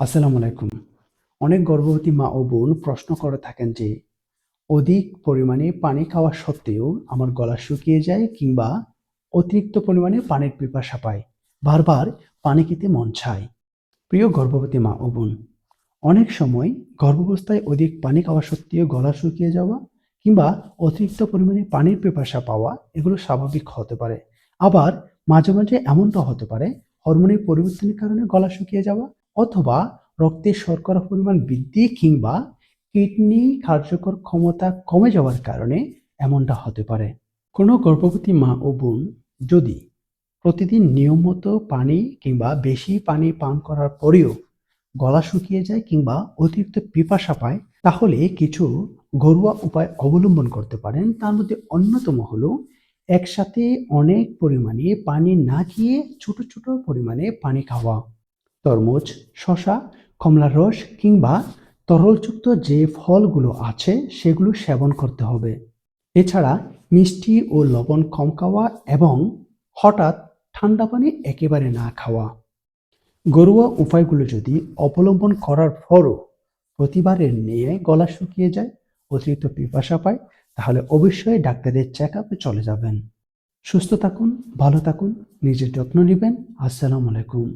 আসসালামু আলাইকুম। অনেক গর্ভবতী মা ও বোন প্রশ্ন করে থাকেন যে, অধিক পরিমাণে পানি খাওয়া সত্ত্বেও আমার গলা শুকিয়ে যায় কিংবা অতিরিক্ত পরিমাণে পানির পিপাসা পায়, বারবার পানি খেতে মন চায়। প্রিয় গর্ভবতী মা ও বোন, অনেক সময় গর্ভাবস্থায় অধিক পানি খাওয়া সত্ত্বেও গলা শুকিয়ে যাওয়া কিংবা অতিরিক্ত পরিমাণে পানির পিপাসা পাওয়া এগুলো স্বাভাবিক হতে পারে। আবার মাঝে মাঝে এমনটা হতে পারে, হরমোনের পরিবর্তনের কারণে গলা শুকিয়ে যাওয়া অথবা রক্তে শর্করা পরিমাণ বৃদ্ধি কিংবা কিডনি কার্যকর ক্ষমতা কমে যাওয়ার কারণে এমনটা হতে পারে। কোনো গর্ভবতী মা ও বোন যদি প্রতিদিন নিয়মিত পানি কিংবা বেশি পানি পান করার পরেও গলা শুকিয়ে যায় কিংবা অতিরিক্ত পিপাসা পায়, তাহলে কিছু ঘরোয়া উপায় অবলম্বন করতে পারেন। তার মধ্যে অন্যতম হলো একসাথে অনেক পরিমাণে পানি না খেয়ে ছোট ছোট পরিমাণে পানি খাওয়া। তরমুজ শশা কমলার রস কিংবা তরলযুক্ত যে ফলগুলো আছে সেগুলো সেবন করতে হবে। এছাড়া মিষ্টি ও লবণ কম খাওয়া এবং হঠাৎ ঠান্ডা পানি একেবারে না খাওয়া। ঘরোয়া উপায়গুলো যদি অবলম্বন করার পরও প্রতিবারের নিয়ে গলা শুকিয়ে যায়, অতিরিক্ত পিপাসা পায়, তাহলে অবশ্যই ডাক্তারের চেক আপে চলে যাবেন। সুস্থ থাকুন, ভালো থাকুন, নিজের যত্ন নেবেন। আসসালামু আলাইকুম।